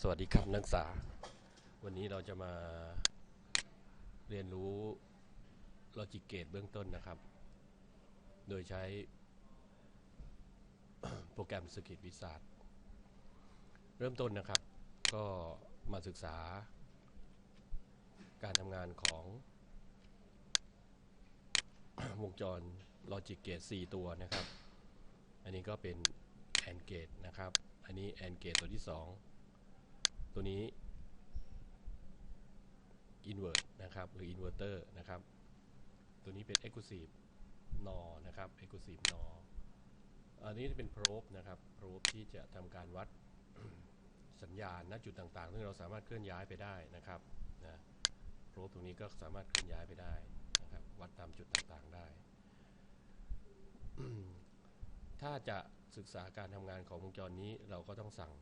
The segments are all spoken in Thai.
สวัสดีครับนักศึกษา วันนี้เราจะมาเรียนรู้ Logic Gate เบื้องต้นนะครับ โดยใช้โปรแกรม Circuit Wizard เริ่มต้นนะครับ ก็มาศึกษา การทำงานของวงจร Logic Gate 4ตัวนะครับ อันนี้ก็เป็น AND Gate นะครับ อันนี้ AND Gate ตัวที่ 2 ตัวนี้ Invert นะครับ หรือ Inverter นะครับ ตัวนี้เป็น Exclusive NOR นะครับ Exclusive NOR อันนี้เป็น Probe นะครับ Probe ที่จะทำการวัดสัญญาณณจุดต่างๆ ซึ่งเราสามารถเคลื่อนย้ายไปได้นะครับนะ Probe ตรงนี้ก็สามารถเคลื่อนย้ายไปได้นะครับ วัดตามจุดต่างๆได้ ถ้าจะ ศึกษาการทำงานของวงจรนี้เราก็ต้องสั่ง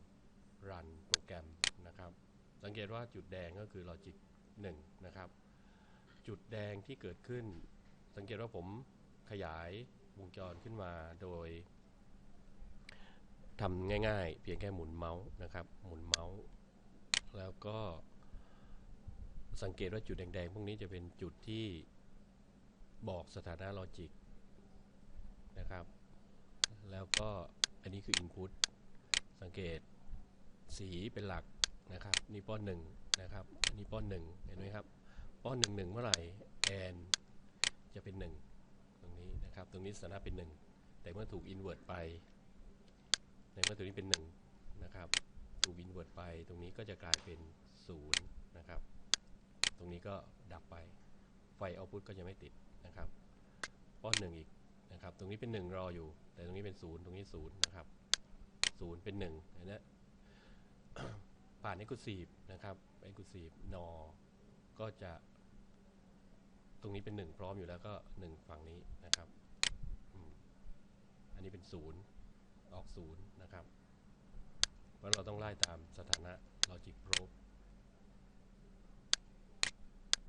run โปรแกรมนะครับ สังเกตว่าจุดแดงก็คือ logic 1 นะครับ จุดแดงที่เกิดขึ้น สังเกตว่าผมขยายวงจรขึ้นมาโดยทำง่ายๆ เพียงแค่หมุนเมาส์นะครับ หมุนเมาส์ แล้วก็สังเกตว่าจุดแดงๆ พวกนี้จะเป็นจุดที่บอกสถานะลอจิกนะครับ แล้วก็อันนี้คือ input สังเกตสีเป็นหลักนะครับนี่ป้อนหนึ่งนะครับอันนี้ป้อนหนึ่งเห็นไหมครับป้อนหนึ่งหนึ่งเมื่อไหร่แอนจะเป็นหนึ่งตรงนี้นะครับตรงนี้สถานะเป็นหนึ่งแต่เมื่อถูก invert ไปในเมื่อตัวนี้เป็นหนึ่งนะครับถูก invert ไปตรงนี้ก็จะกลายเป็นศูนย์นะครับตรงนี้ก็ดับไปไฟ output ก็จะไม่ติดนะครับป้อนหนึ่งอีก นะครับ ตรงนี้เป็นหนึ่งรออยู่ แต่ตรงนี้เป็นศูนย์ตรงนี้ศูนย์นะครับศูนย์เป็นหนึ่งเนไหมผ่าน exclusive นะครับ exclusive nor ก็จะ ตรงนี้เป็นหนึ่งพร้อมอยู่แล้วก็หนึ่งฝั่งนี้นะครับ อันนี้เป็นศูนย์ออกศูนย์นะครับ เพราะเราต้องไล่ตามสถานะ logic probe